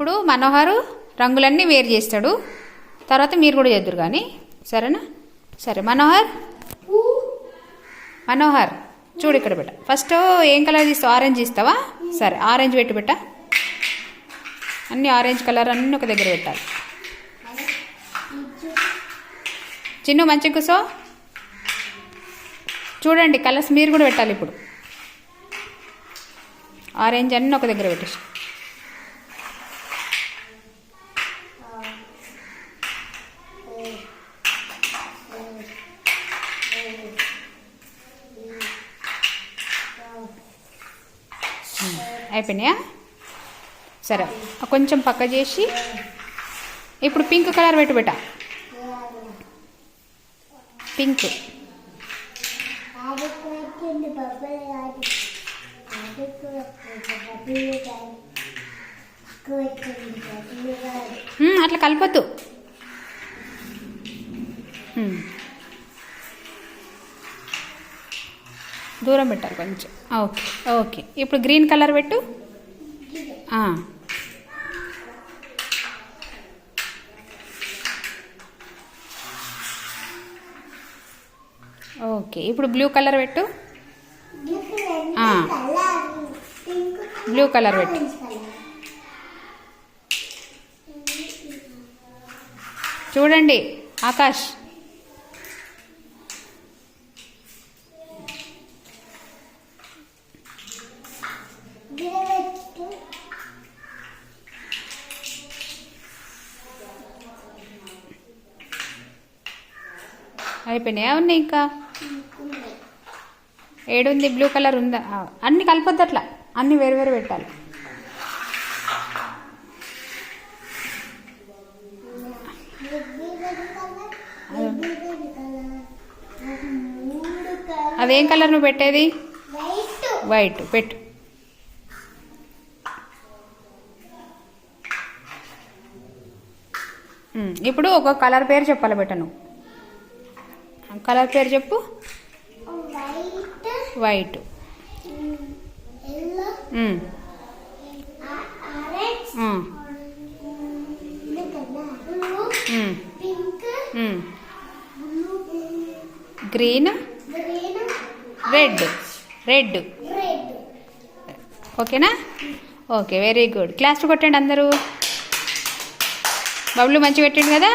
ఇప్పుడు మనోహరు రంగులన్నీ వేరు చేస్తాడు. తర్వాత మీరు కూడా చేద్దరు కానీ సరేనా? సరే మనోహర్? మనోహర్ చూడు ఇక్కడ బెట్ట ఫస్ట్ ఏం కలర్ తీస్తావు? ఆరెంజ్ ఇస్తావా సరే ఆరెంజ్ పెట్టి పెట్ట. అన్ని ఆరెంజ్ కలర్ అన్నీ ఒక దగ్గర పెట్టాలి. చిన్ను మంచి కూసో చూడండి కలర్స్ మీరు కూడా పెట్టాలి ఇప్పుడు. ఆరెంజ్ అన్నీ ఒక దగ్గర పెట్టేసి. అయిపోయినాయా? సరే. కొంచెం పక్క చేసి ఇప్పుడు పింక్ కలర్ పెట్టు బెట. పింక్. అట్లా బొబ్బలు దూరం పెట్టాలి కొంచెం. Okay okay. ఇప్పుడు గ్రీన్ కలర్ పెట్టు. ఓకే ఇప్పుడు బ్లూ కలర్ పెట్టు. బ్లూ కలర్ పెట్టు. చూడండి ఆకాష్. అయిపోయినాయా. ఉన్నాయి ఇంకా? ఏడుంది బ్లూ కలర్ ఉందా? అన్ని కలిపొద్దు అట్లా. అన్ని వేరు వేరు పెట్టాలి. అదేం కలర్ నువ్వు పెట్టేది? వైట్. పెట్టు. ఇప్పుడు ఒక కలర్ పేరు చెప్పాలి బెట్ట నువ్వు. కలర్ పేరు చెప్పు. White green red red red ఓకేనా ఓకే వెరీ గుడ్ క్లాస్ కొట్టండి అందరూ. బబ్లు మంచిగా పెట్టండి కదా?